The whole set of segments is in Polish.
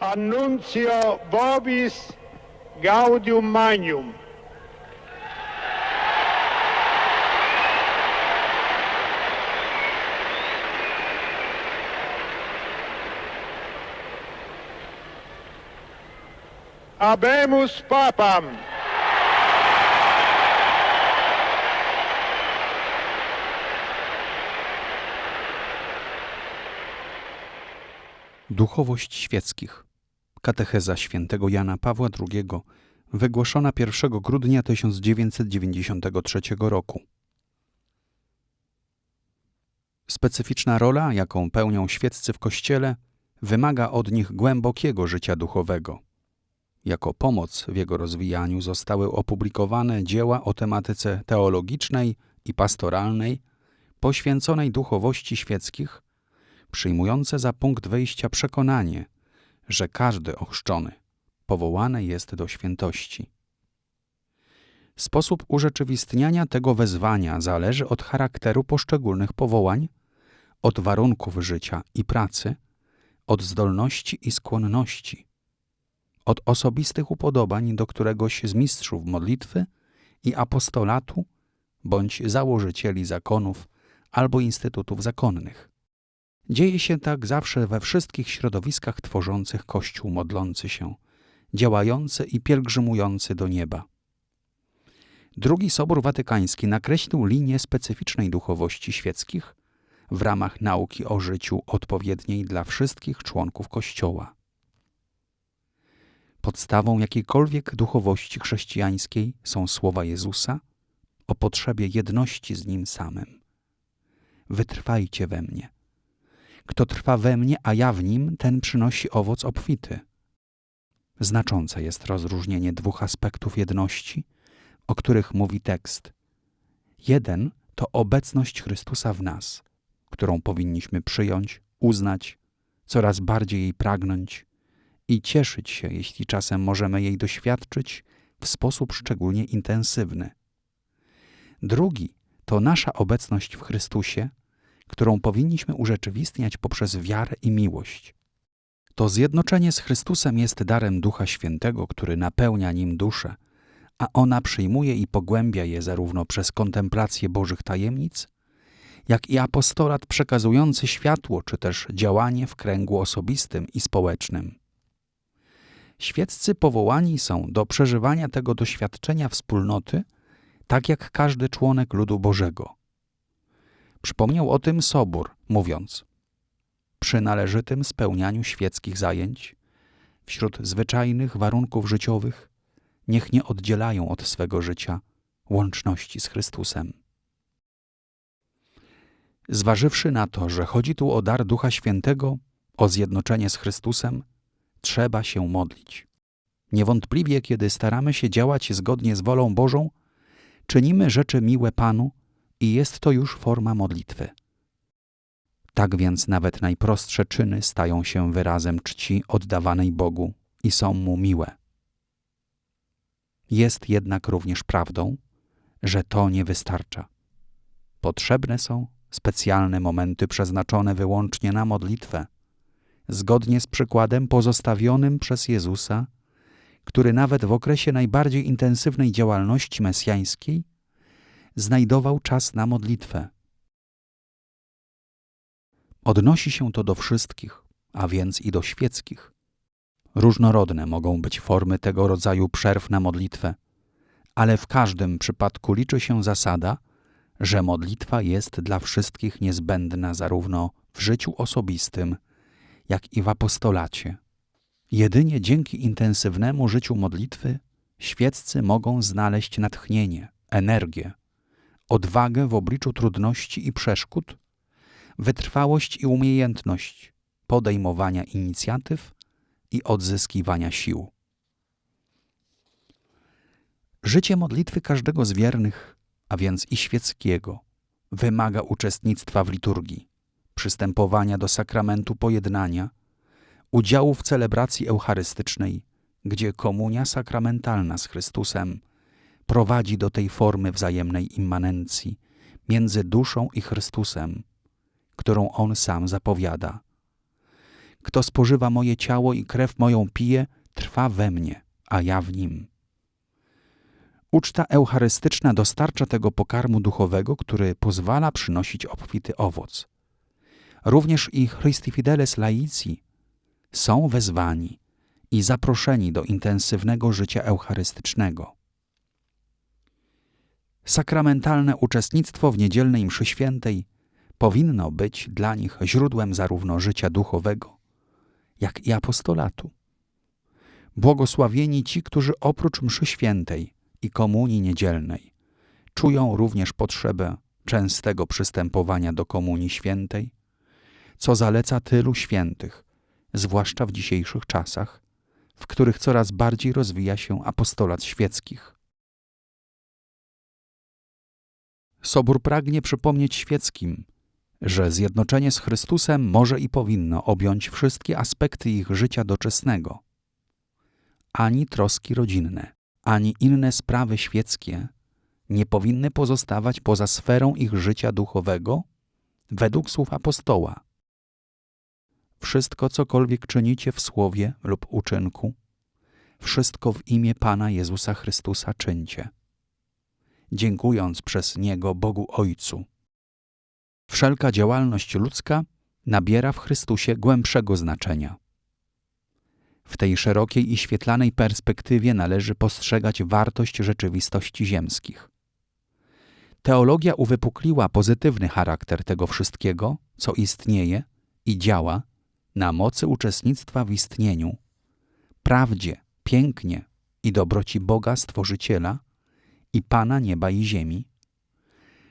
Annuncio vobis gaudium magnum. Habemus papam. Duchowość świeckich. Katecheza świętego Jana Pawła II, wygłoszona 1 grudnia 1993 roku. Specyficzna rola, jaką pełnią świeccy w Kościele, wymaga od nich głębokiego życia duchowego. Jako pomoc w jego rozwijaniu zostały opublikowane dzieła o tematyce teologicznej i pastoralnej poświęconej duchowości świeckich, przyjmujące za punkt wyjścia przekonanie, że każdy ochrzczony powołany jest do świętości. Sposób urzeczywistniania tego wezwania zależy od charakteru poszczególnych powołań, od warunków życia i pracy, od zdolności i skłonności, od osobistych upodobań do któregoś z mistrzów modlitwy i apostolatu bądź założycieli zakonów albo instytutów zakonnych. Dzieje się tak zawsze we wszystkich środowiskach tworzących Kościół modlący się, działający i pielgrzymujący do nieba. Drugi Sobór Watykański nakreślił linię specyficznej duchowości świeckich w ramach nauki o życiu odpowiedniej dla wszystkich członków Kościoła. Podstawą jakiejkolwiek duchowości chrześcijańskiej są słowa Jezusa o potrzebie jedności z Nim samym. Wytrwajcie we mnie. Kto trwa we mnie, a ja w nim, ten przynosi owoc obfity. Znaczące jest rozróżnienie dwóch aspektów jedności, o których mówi tekst. Jeden to obecność Chrystusa w nas, którą powinniśmy przyjąć, uznać, coraz bardziej jej pragnąć i cieszyć się, jeśli czasem możemy jej doświadczyć w sposób szczególnie intensywny. Drugi to nasza obecność w Chrystusie, którą powinniśmy urzeczywistniać poprzez wiarę i miłość. To zjednoczenie z Chrystusem jest darem Ducha Świętego, który napełnia nim duszę, a ona przyjmuje i pogłębia je zarówno przez kontemplację Bożych tajemnic, jak i apostolat przekazujący światło, czy też działanie w kręgu osobistym i społecznym. Świeccy powołani są do przeżywania tego doświadczenia wspólnoty, tak jak każdy członek ludu Bożego. Przypomniał o tym Sobór, mówiąc: Przy należytym spełnianiu świeckich zajęć, wśród zwyczajnych warunków życiowych, niech nie oddzielają od swego życia łączności z Chrystusem. Zważywszy na to, że chodzi tu o dar Ducha Świętego, o zjednoczenie z Chrystusem, trzeba się modlić. Niewątpliwie, kiedy staramy się działać zgodnie z wolą Bożą, czynimy rzeczy miłe Panu i jest to już forma modlitwy. Tak więc nawet najprostsze czyny stają się wyrazem czci oddawanej Bogu i są Mu miłe. Jest jednak również prawdą, że to nie wystarcza. Potrzebne są specjalne momenty przeznaczone wyłącznie na modlitwę, zgodnie z przykładem pozostawionym przez Jezusa, który nawet w okresie najbardziej intensywnej działalności mesjańskiej znajdował czas na modlitwę. Odnosi się to do wszystkich, a więc i do świeckich. Różnorodne mogą być formy tego rodzaju przerw na modlitwę, ale w każdym przypadku liczy się zasada, że modlitwa jest dla wszystkich niezbędna zarówno w życiu osobistym, jak i w apostolacie. Jedynie dzięki intensywnemu życiu modlitwy świeccy mogą znaleźć natchnienie, energię, odwagę w obliczu trudności i przeszkód, wytrwałość i umiejętność podejmowania inicjatyw i odzyskiwania sił. Życie modlitwy każdego z wiernych, a więc i świeckiego, wymaga uczestnictwa w liturgii, przystępowania do sakramentu pojednania, udziału w celebracji eucharystycznej, gdzie komunia sakramentalna z Chrystusem prowadzi do tej formy wzajemnej immanencji między duszą i Chrystusem, którą On sam zapowiada. Kto spożywa moje ciało i krew moją pije, trwa we mnie, a ja w nim. Uczta eucharystyczna dostarcza tego pokarmu duchowego, który pozwala przynosić obfity owoc. Również i Christi Fideles laici są wezwani i zaproszeni do intensywnego życia eucharystycznego. Sakramentalne uczestnictwo w niedzielnej mszy świętej powinno być dla nich źródłem zarówno życia duchowego, jak i apostolatu. Błogosławieni ci, którzy oprócz mszy świętej i komunii niedzielnej czują również potrzebę częstego przystępowania do komunii świętej, co zaleca tylu świętych, zwłaszcza w dzisiejszych czasach, w których coraz bardziej rozwija się apostolat świeckich. Sobór pragnie przypomnieć świeckim, że zjednoczenie z Chrystusem może i powinno objąć wszystkie aspekty ich życia doczesnego. Ani troski rodzinne, ani inne sprawy świeckie nie powinny pozostawać poza sferą ich życia duchowego, według słów apostoła. Wszystko, cokolwiek czynicie w słowie lub uczynku, wszystko w imię Pana Jezusa Chrystusa czyńcie, dziękując przez Niego Bogu Ojcu. Wszelka działalność ludzka nabiera w Chrystusie głębszego znaczenia. W tej szerokiej i świetlanej perspektywie należy postrzegać wartość rzeczywistości ziemskich. Teologia uwypukliła pozytywny charakter tego wszystkiego, co istnieje i działa na mocy uczestnictwa w istnieniu, prawdzie, pięknie i dobroci Boga Stworzyciela i Pana nieba i ziemi,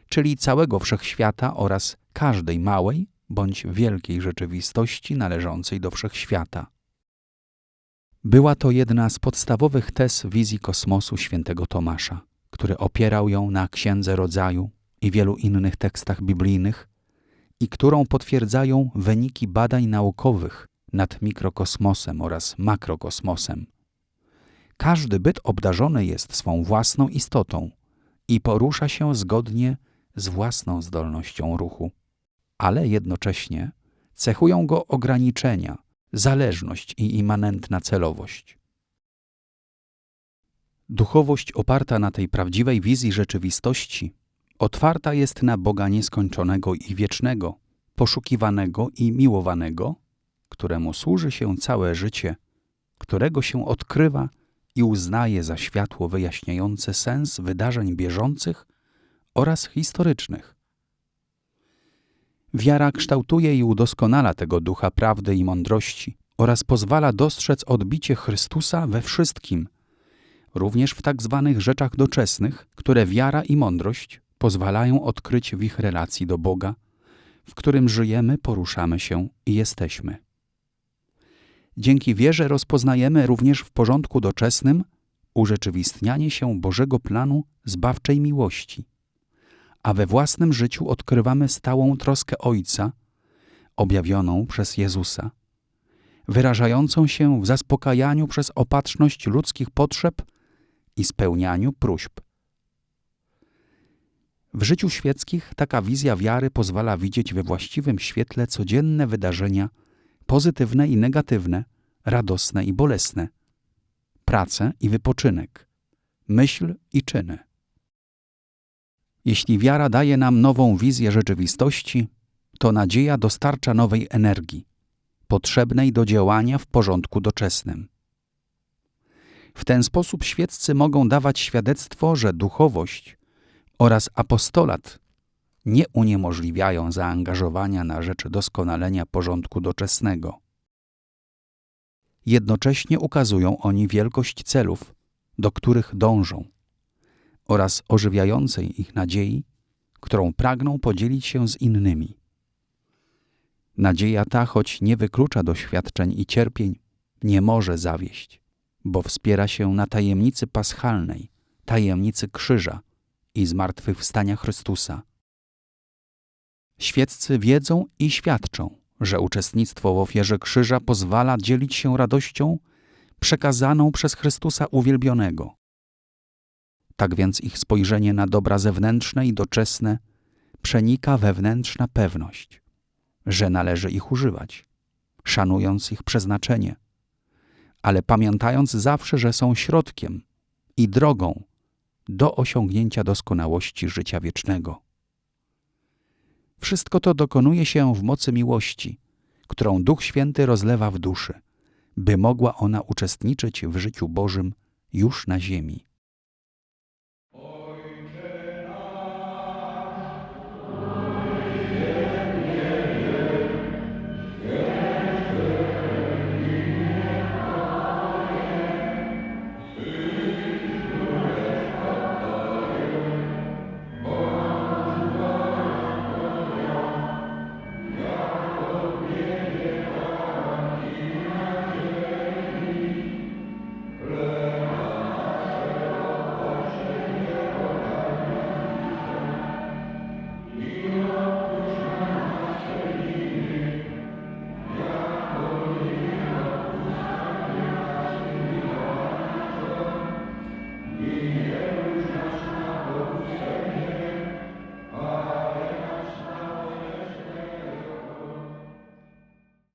czyli całego wszechświata oraz każdej małej bądź wielkiej rzeczywistości należącej do wszechświata. Była to jedna z podstawowych tez wizji kosmosu świętego Tomasza, który opierał ją na Księdze Rodzaju i wielu innych tekstach biblijnych i którą potwierdzają wyniki badań naukowych nad mikrokosmosem oraz makrokosmosem. Każdy byt obdarzony jest swą własną istotą i porusza się zgodnie z własną zdolnością ruchu, ale jednocześnie cechują go ograniczenia, zależność i immanentna celowość. Duchowość oparta na tej prawdziwej wizji rzeczywistości otwarta jest na Boga nieskończonego i wiecznego, poszukiwanego i miłowanego, któremu służy się całe życie, którego się odkrywa i uznaje za światło wyjaśniające sens wydarzeń bieżących oraz historycznych. Wiara kształtuje i udoskonala tego ducha prawdy i mądrości oraz pozwala dostrzec odbicie Chrystusa we wszystkim, również w tak zwanych rzeczach doczesnych, które wiara i mądrość pozwalają odkryć w ich relacji do Boga, w którym żyjemy, poruszamy się i jesteśmy. Dzięki wierze rozpoznajemy również w porządku doczesnym urzeczywistnianie się Bożego planu zbawczej miłości – a we własnym życiu odkrywamy stałą troskę Ojca, objawioną przez Jezusa, wyrażającą się w zaspokajaniu przez opatrzność ludzkich potrzeb i spełnianiu próśb. W życiu świeckich taka wizja wiary pozwala widzieć we właściwym świetle codzienne wydarzenia, pozytywne i negatywne, radosne i bolesne, pracę i wypoczynek, myśl i czyny. Jeśli wiara daje nam nową wizję rzeczywistości, to nadzieja dostarcza nowej energii, potrzebnej do działania w porządku doczesnym. W ten sposób świeccy mogą dawać świadectwo, że duchowość oraz apostolat nie uniemożliwiają zaangażowania na rzecz doskonalenia porządku doczesnego. Jednocześnie ukazują oni wielkość celów, do których dążą oraz ożywiającej ich nadziei, którą pragną podzielić się z innymi. Nadzieja ta, choć nie wyklucza doświadczeń i cierpień, nie może zawieść, bo wspiera się na tajemnicy paschalnej, tajemnicy krzyża i zmartwychwstania Chrystusa. Świeccy wiedzą i świadczą, że uczestnictwo w ofierze krzyża pozwala dzielić się radością przekazaną przez Chrystusa uwielbionego, tak więc ich spojrzenie na dobra zewnętrzne i doczesne przenika wewnętrzna pewność, że należy ich używać, szanując ich przeznaczenie, ale pamiętając zawsze, że są środkiem i drogą do osiągnięcia doskonałości życia wiecznego. Wszystko to dokonuje się w mocy miłości, którą Duch Święty rozlewa w duszy, by mogła ona uczestniczyć w życiu Bożym już na ziemi.